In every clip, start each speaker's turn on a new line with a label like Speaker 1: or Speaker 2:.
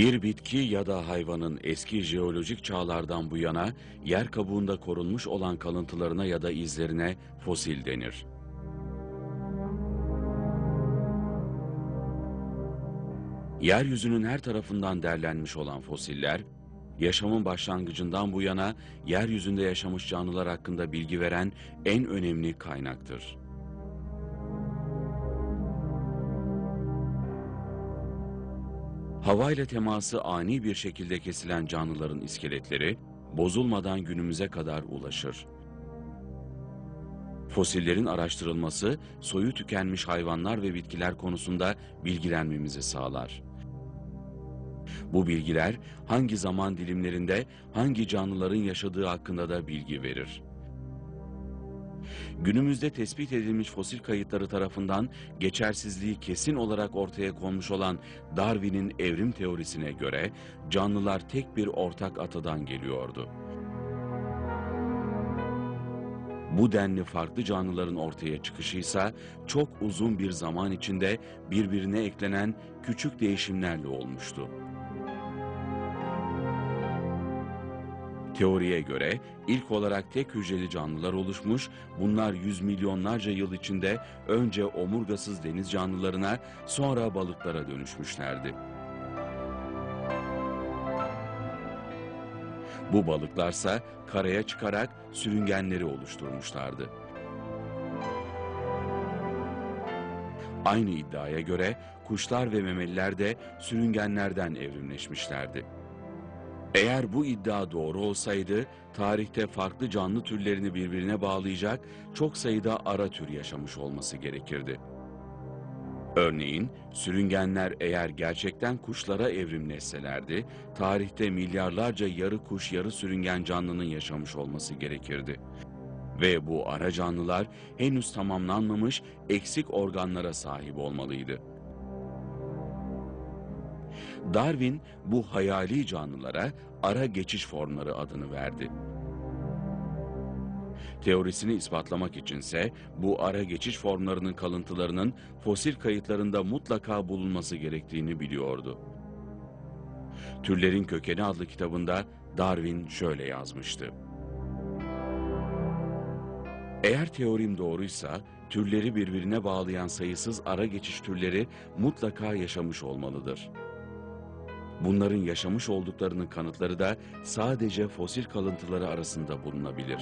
Speaker 1: Bir bitki ya da hayvanın eski jeolojik çağlardan bu yana yer kabuğunda korunmuş olan kalıntılarına ya da izlerine fosil denir. Yeryüzünün her tarafından derlenmiş olan fosiller, yaşamın başlangıcından bu yana yeryüzünde yaşamış canlılar hakkında bilgi veren en önemli kaynaktır. Havayla teması ani bir şekilde kesilen canlıların iskeletleri bozulmadan günümüze kadar ulaşır. Fosillerin araştırılması soyu tükenmiş hayvanlar ve bitkiler konusunda bilgilenmemizi sağlar. Bu bilgiler hangi zaman dilimlerinde hangi canlıların yaşadığı hakkında da bilgi verir. Günümüzde tespit edilmiş fosil kayıtları tarafından geçersizliği kesin olarak ortaya konmuş olan Darwin'in evrim teorisine göre canlılar tek bir ortak atadan geliyordu. Bu denli farklı canlıların ortaya çıkışı ise çok uzun bir zaman içinde birbirine eklenen küçük değişimlerle olmuştu. Teoriye göre ilk olarak tek hücreli canlılar oluşmuş, bunlar yüz milyonlarca yıl içinde önce omurgasız deniz canlılarına sonra balıklara dönüşmüşlerdi. Bu balıklarsa karaya çıkarak sürüngenleri oluşturmuşlardı. Aynı iddiaya göre kuşlar ve memeliler de sürüngenlerden evrimleşmişlerdi. Eğer bu iddia doğru olsaydı, tarihte farklı canlı türlerini birbirine bağlayacak çok sayıda ara tür yaşamış olması gerekirdi. Örneğin, sürüngenler eğer gerçekten kuşlara evrimleşselerdi, tarihte milyarlarca yarı kuş yarı sürüngen canlının yaşamış olması gerekirdi. Ve bu ara canlılar henüz tamamlanmamış eksik organlara sahip olmalıydı. Darwin bu hayali canlılara ara geçiş formları adını verdi. Teorisini ispatlamak içinse bu ara geçiş formlarının kalıntılarının fosil kayıtlarında mutlaka bulunması gerektiğini biliyordu. Türlerin Kökeni adlı kitabında Darwin şöyle yazmıştı. Eğer teorim doğruysa, türleri birbirine bağlayan sayısız ara geçiş türleri mutlaka yaşamış olmalıdır. Bunların yaşamış olduklarının kanıtları da sadece fosil kalıntıları arasında bulunabilir.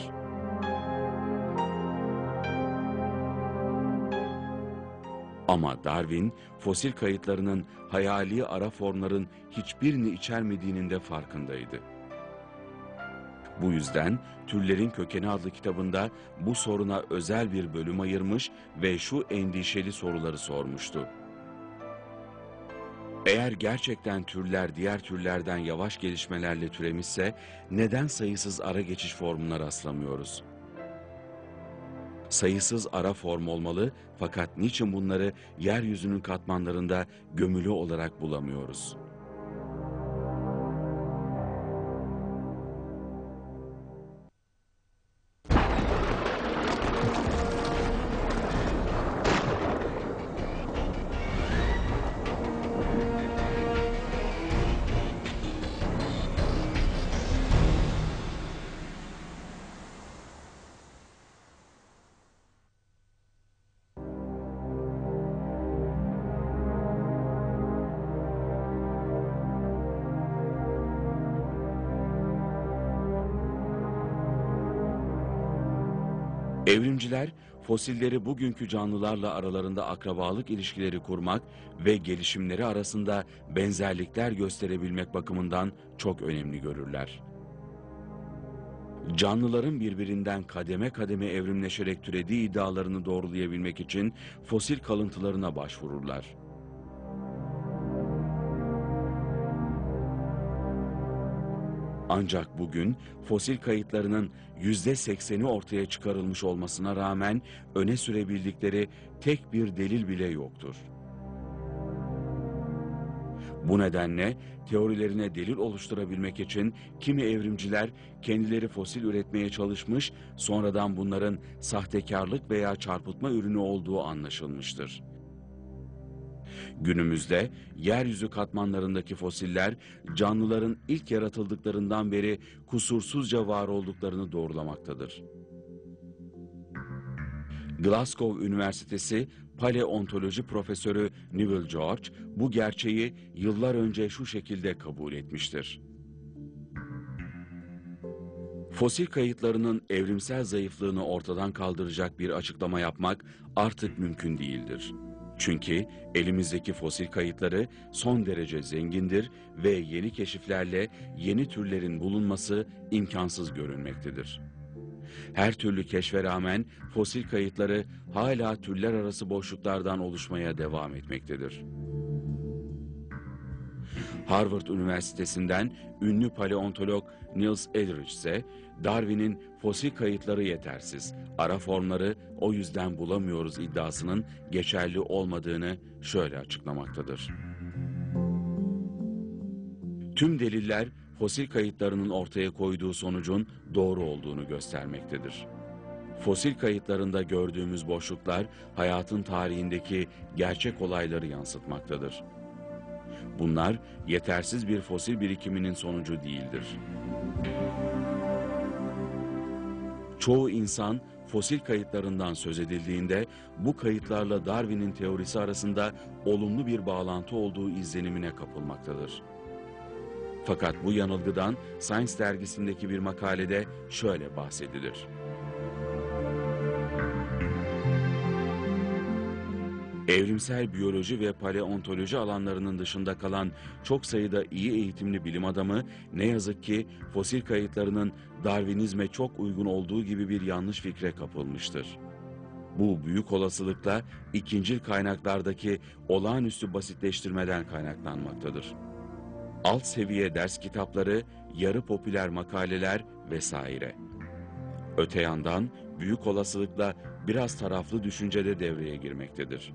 Speaker 1: Ama Darwin, fosil kayıtlarının hayali ara formların hiçbirini içermediğinin de farkındaydı. Bu yüzden Türlerin Kökeni adlı kitabında bu soruna özel bir bölüm ayırmış ve şu endişeli soruları sormuştu. Eğer gerçekten türler diğer türlerden yavaş gelişmelerle türemişse neden sayısız ara geçiş formuna rastlamıyoruz? Sayısız ara form olmalı fakat niçin bunları yeryüzünün katmanlarında gömülü olarak bulamıyoruz? Evrimciler fosilleri bugünkü canlılarla aralarında akrabalık ilişkileri kurmak ve gelişimleri arasında benzerlikler gösterebilmek bakımından çok önemli görürler. Canlıların birbirinden kademe kademe evrimleşerek türediği iddialarını doğrulayabilmek için fosil kalıntılarına başvururlar. Ancak bugün fosil kayıtlarının yüzde sekseni ortaya çıkarılmış olmasına rağmen öne sürebildikleri tek bir delil bile yoktur. Bu nedenle teorilerine delil oluşturabilmek için kimi evrimciler kendileri fosil üretmeye çalışmış, sonradan bunların sahtekarlık veya çarpıtma ürünü olduğu anlaşılmıştır. Günümüzde yeryüzü katmanlarındaki fosiller canlıların ilk yaratıldıklarından beri kusursuzca var olduklarını doğrulamaktadır. Glasgow Üniversitesi paleontoloji profesörü Newell George bu gerçeği yıllar önce şu şekilde kabul etmiştir. Fosil kayıtlarının evrimsel zayıflığını ortadan kaldıracak bir açıklama yapmak artık mümkün değildir. Çünkü elimizdeki fosil kayıtları son derece zengindir ve yeni keşiflerle yeni türlerin bulunması imkansız görünmektedir. Her türlü keşfe rağmen fosil kayıtları hala türler arası boşluklardan oluşmaya devam etmektedir. Harvard Üniversitesi'nden ünlü paleontolog Niels Eldridge ise Darwin'in fosil kayıtları yetersiz, ara formları o yüzden bulamıyoruz iddiasının geçerli olmadığını şöyle açıklamaktadır. Tüm deliller fosil kayıtlarının ortaya koyduğu sonucun doğru olduğunu göstermektedir. Fosil kayıtlarında gördüğümüz boşluklar hayatın tarihindeki gerçek olayları yansıtmaktadır. Bunlar yetersiz bir fosil birikiminin sonucu değildir. Çoğu insan fosil kayıtlarından söz edildiğinde bu kayıtlarla Darwin'in teorisi arasında olumlu bir bağlantı olduğu izlenimine kapılmaktadır. Fakat bu yanılgıdan Science dergisindeki bir makalede şöyle bahsedilir. Evrimsel biyoloji ve paleontoloji alanlarının dışında kalan çok sayıda iyi eğitimli bilim adamı ne yazık ki fosil kayıtlarının Darwinizme çok uygun olduğu gibi bir yanlış fikre kapılmıştır. Bu büyük olasılıkla ikincil kaynaklardaki olağanüstü basitleştirmeden kaynaklanmaktadır. Alt seviye ders kitapları, yarı popüler makaleler vesaire. Öte yandan büyük olasılıkla biraz taraflı düşünce de devreye girmektedir.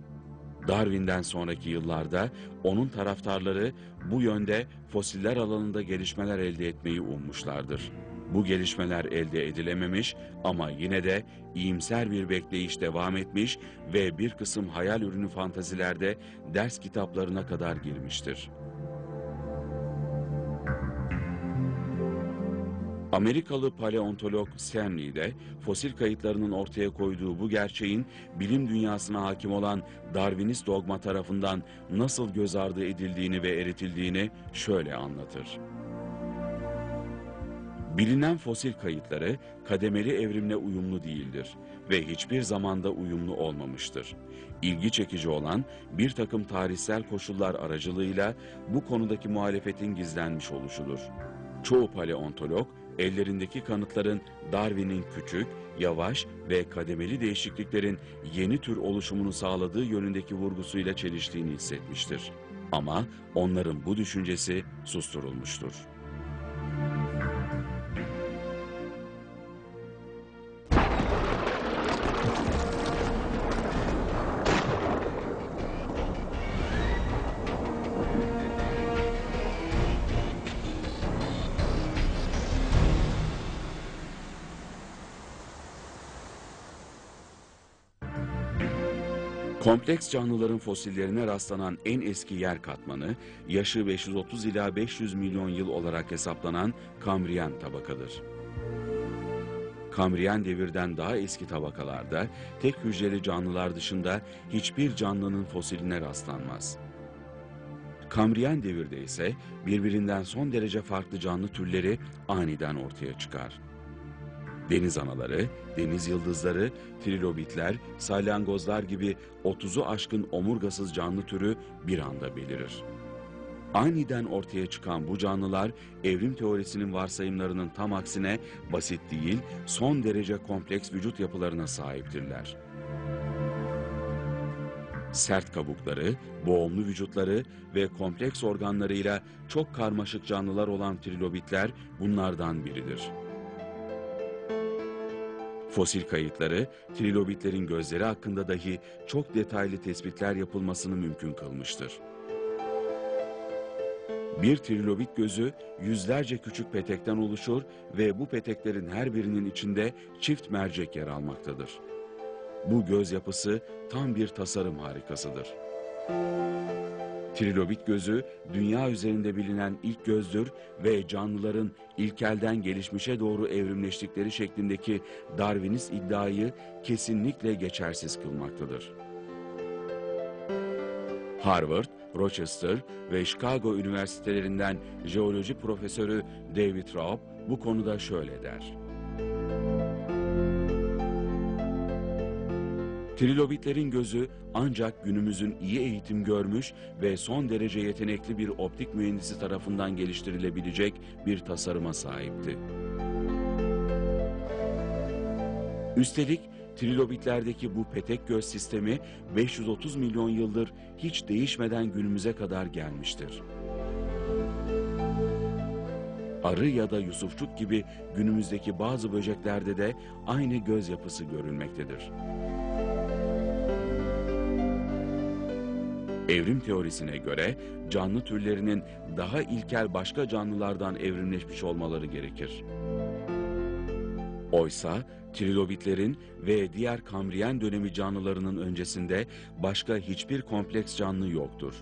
Speaker 1: Darwin'den sonraki yıllarda onun taraftarları bu yönde fosiller alanında gelişmeler elde etmeyi ummuşlardır. Bu gelişmeler elde edilememiş ama yine de iyimser bir bekleyiş devam etmiş ve bir kısım hayal ürünü fantazilerde ders kitaplarına kadar girmiştir. Amerikalı paleontolog Stanley de fosil kayıtlarının ortaya koyduğu bu gerçeğin bilim dünyasına hakim olan Darwinist dogma tarafından nasıl göz ardı edildiğini ve eritildiğini şöyle anlatır. Bilinen fosil kayıtları kademeli evrimle uyumlu değildir ve hiçbir zamanda uyumlu olmamıştır. İlgi çekici olan bir takım tarihsel koşullar aracılığıyla bu konudaki muhalefetin gizlenmiş oluşudur. Çoğu paleontolog ellerindeki kanıtların Darwin'in küçük, yavaş ve kademeli değişikliklerin yeni tür oluşumunu sağladığı yönündeki vurgusuyla çeliştiğini hissetmiştir. Ama onların bu düşüncesi susturulmuştur. Kompleks canlıların fosillerine rastlanan en eski yer katmanı, yaşı 530 ila 500 milyon yıl olarak hesaplanan Kambriyen tabakadır. Kambriyen devirden daha eski tabakalarda tek hücreli canlılar dışında hiçbir canlının fosiline rastlanmaz. Kambriyen devirde ise birbirinden son derece farklı canlı türleri aniden ortaya çıkar. Deniz anaları, deniz yıldızları, trilobitler, salyangozlar gibi 30'u aşkın omurgasız canlı türü bir anda belirir. Aniden ortaya çıkan bu canlılar evrim teorisinin varsayımlarının tam aksine basit değil, son derece kompleks vücut yapılarına sahiptirler. Sert kabukları, boğumlu vücutları ve kompleks organlarıyla çok karmaşık canlılar olan trilobitler bunlardan biridir. Fosil kayıtları, trilobitlerin gözleri hakkında dahi çok detaylı tespitler yapılmasını mümkün kılmıştır. Bir trilobit gözü yüzlerce küçük petekten oluşur ve bu peteklerin her birinin içinde çift mercek yer almaktadır. Bu göz yapısı tam bir tasarım harikasıdır. Trilobit gözü dünya üzerinde bilinen ilk gözdür ve canlıların ilkelden gelişmişe doğru evrimleştikleri şeklindeki Darwinist iddiayı kesinlikle geçersiz kılmaktadır. Harvard, Rochester ve Chicago üniversitelerinden jeoloji profesörü David Raub bu konuda şöyle der. Trilobitlerin gözü ancak günümüzün iyi eğitim görmüş ve son derece yetenekli bir optik mühendisi tarafından geliştirilebilecek bir tasarıma sahipti. Üstelik trilobitlerdeki bu petek göz sistemi 530 milyon yıldır hiç değişmeden günümüze kadar gelmiştir. Arı ya da yusufçuk gibi günümüzdeki bazı böceklerde de aynı göz yapısı görülmektedir. Evrim teorisine göre canlı türlerinin daha ilkel başka canlılardan evrimleşmiş olmaları gerekir. Oysa trilobitlerin ve diğer kambriyen dönemi canlılarının öncesinde başka hiçbir kompleks canlı yoktur.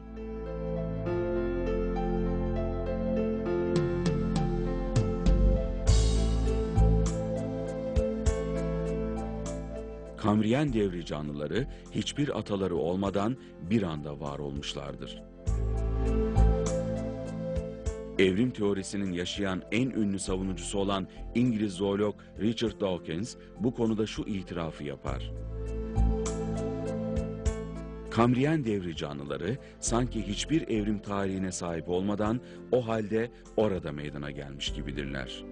Speaker 1: Kambriyen devri canlıları hiçbir ataları olmadan bir anda var olmuşlardır. Evrim teorisinin yaşayan en ünlü savunucusu olan İngiliz zoolog Richard Dawkins bu konuda şu itirafı yapar. Kambriyen devri canlıları sanki hiçbir evrim tarihine sahip olmadan o halde orada meydana gelmiş gibidirler.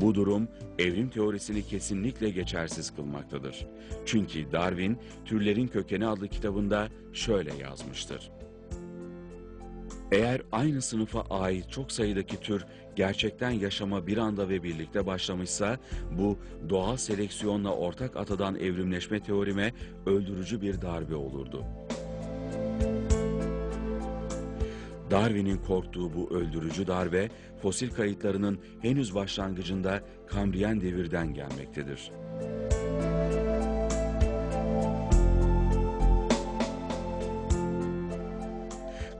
Speaker 1: Bu durum evrim teorisini kesinlikle geçersiz kılmaktadır. Çünkü Darwin Türlerin Kökeni adlı kitabında şöyle yazmıştır. Eğer aynı sınıfa ait çok sayıdaki tür gerçekten yaşama bir anda ve birlikte başlamışsa bu doğal seleksiyonla ortak atadan evrimleşme teorime öldürücü bir darbe olurdu. Darwin'in korktuğu bu öldürücü darbe fosil kayıtlarının henüz başlangıcında Kambriyen devirden gelmektedir.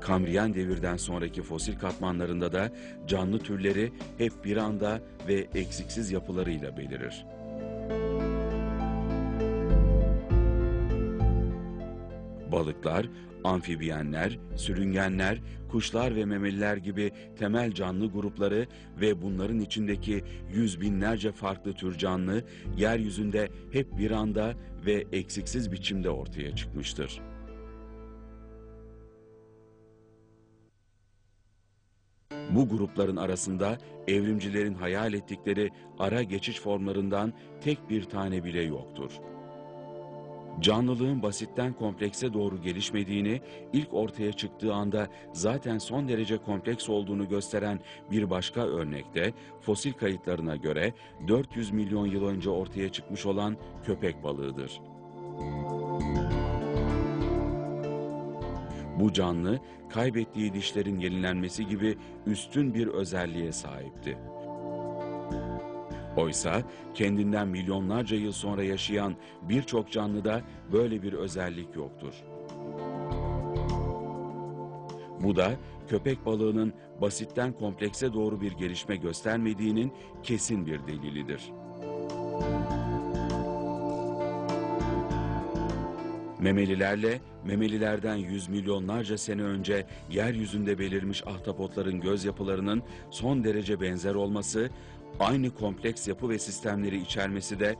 Speaker 1: Kambriyen devirden sonraki fosil katmanlarında da canlı türleri hep bir anda ve eksiksiz yapılarıyla belirir. Balıklar, amfibiyenler, sürüngenler, kuşlar ve memeliler gibi temel canlı grupları ve bunların içindeki yüz binlerce farklı tür canlı yeryüzünde hep bir anda ve eksiksiz biçimde ortaya çıkmıştır. Bu grupların arasında evrimcilerin hayal ettikleri ara geçiş formlarından tek bir tane bile yoktur. Canlılığın basitten komplekse doğru gelişmediğini, ilk ortaya çıktığı anda zaten son derece kompleks olduğunu gösteren bir başka örnekte fosil kayıtlarına göre 400 milyon yıl önce ortaya çıkmış olan köpek balığıdır. Bu canlı kaybettiği dişlerin yenilenmesi gibi üstün bir özelliğe sahipti. Oysa kendinden milyonlarca yıl sonra yaşayan birçok canlıda böyle bir özellik yoktur. Bu da köpek balığının basitten komplekse doğru bir gelişme göstermediğinin kesin bir delilidir. Memelilerle memelilerden yüz milyonlarca sene önce yeryüzünde belirmiş ahtapotların göz yapılarının son derece benzer olması, aynı kompleks yapı ve sistemleri içermesi de